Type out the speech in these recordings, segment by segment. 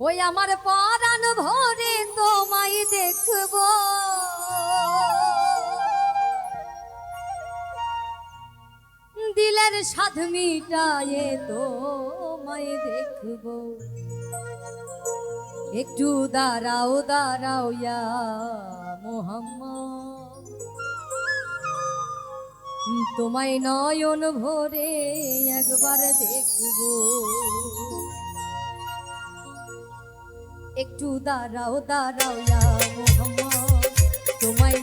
ওই আমার পরাণ ভরে তোমায় দেখব। দিলের সাধ মিটায়ে তোমায় দেখব। একটু দাঁড়াও দাঁড়াও ইয়া মোহাম্মদ। তোমায় নয়ন ভরে একবার দেখব। একটু দাঁড়াও দাঁড়াও ইয়া মোহাম্মদ। তোমায়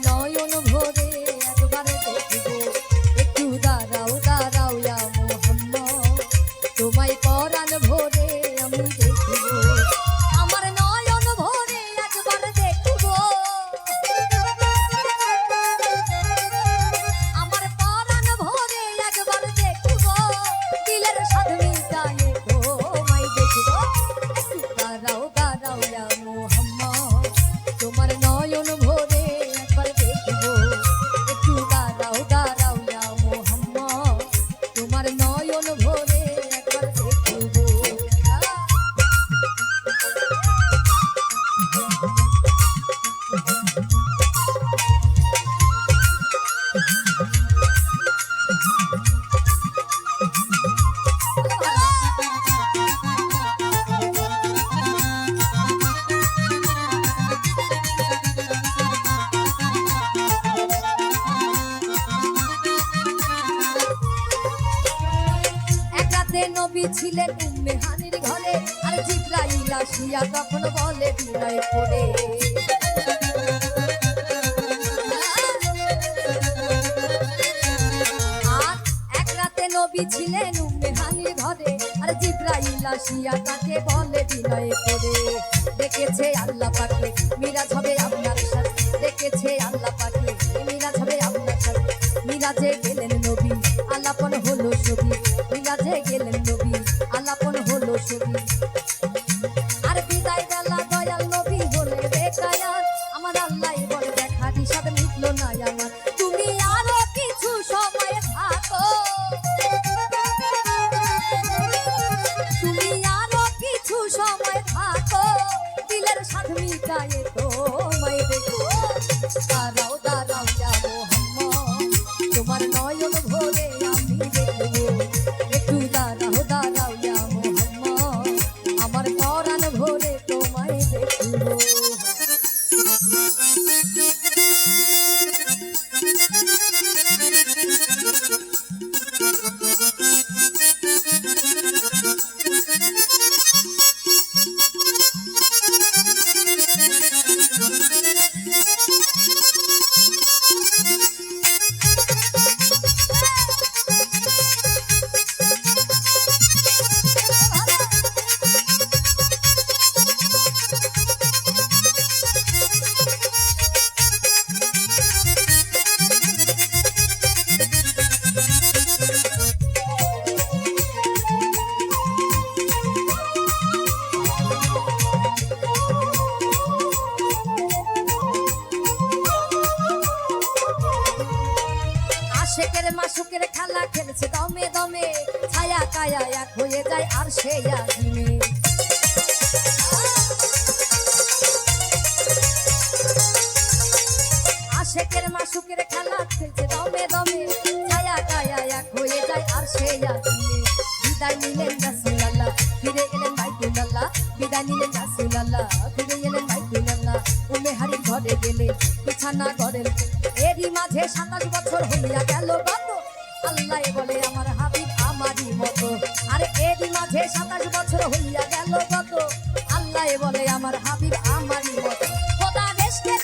নবী ছিলেন উম্মে হানির ঘরে, আর জিব্রাইল আসিয়া তখন বলে, বিনয় করে আর এক রাতে নবী ছিলেন উম্মে হানির ঘরে, আর জিব্রাইল আসিয়া তাকে বলে, বিনয় করে দেখেছে আল্লাহ পাকে, মিরাজ হবে আপনার সাথে। দেখেছে আল্লাহ পাকে, মিরাজ হবে আপনার সাথে। মিরাজে গেলেন নবী, আলাপন হলো ছবি মিরাজে গেলেন আর বিদায় বেলা দয়াল নবী বলে আমার আল্লাহ বলে দেখা কিছু সময় থাকো। কিছু সময় থাকো। দিলের সাথ মিটায়ে তোমায় দাঁড়াও দাঁড়াও, যাব তোমার নয়ন ভরে আমি দেখব। দমে দমে ছায়া কায়া এক হয়ে যায় আর সে আজিমে আশেকের মাসুকের খেলা খেলছে দমে দমে ছায়া কায়া এক হয়ে যায় আর সে আজিমে বিদায় রাসূলুল্লাহ, ফিরে এলেন বিদায় রাসূলুল্লাহ, ফিরে এলেন উমে হারির ঘরে গেলে বিছানা ঘরের এরই মাঝে সাতাশ বছর হইয়া গেল বলে আমার হাবিব আমারই মতো। আর এরই মাঝে সাতাশ বছর হইয়া গেল কত? আল্লাহ বলে আমার হাবিব আমারই মতো। খোদা রেস্টের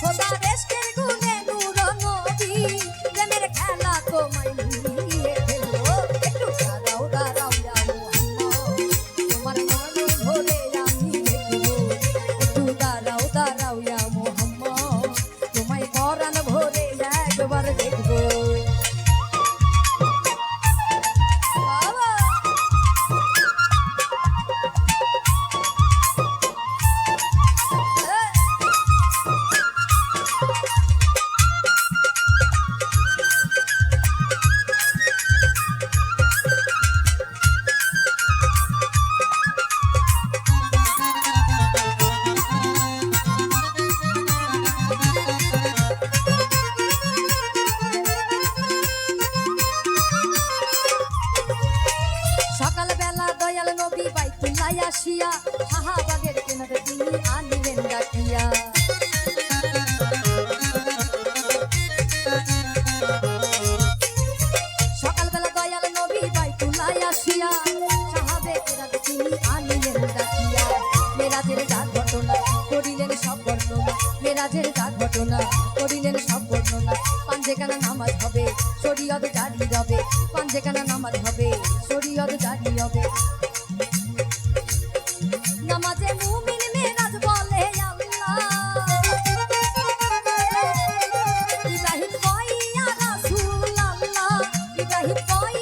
খোদা রেস্টের আসিয়া শাহাবাগের কেনারে তিনি আনিলেন ডাকিয়া। সকালবেলা দয়াল নবী বাইতুল্লাহ আসিয়া সাহাবে কেরাতে তিনি আনিলেন মেরাজের যা ঘটনা করিলেন সব বর্ণনা। মেরাজের যা ঘটনা করিলেন সব বর্ণনা। পাঞ্জেখানা নামাজ হবে, শরীয়ত জারি হবে। পাঞ্জেখানা নামাজ হবে, শরীয়ত জারি হবে। 哎呦！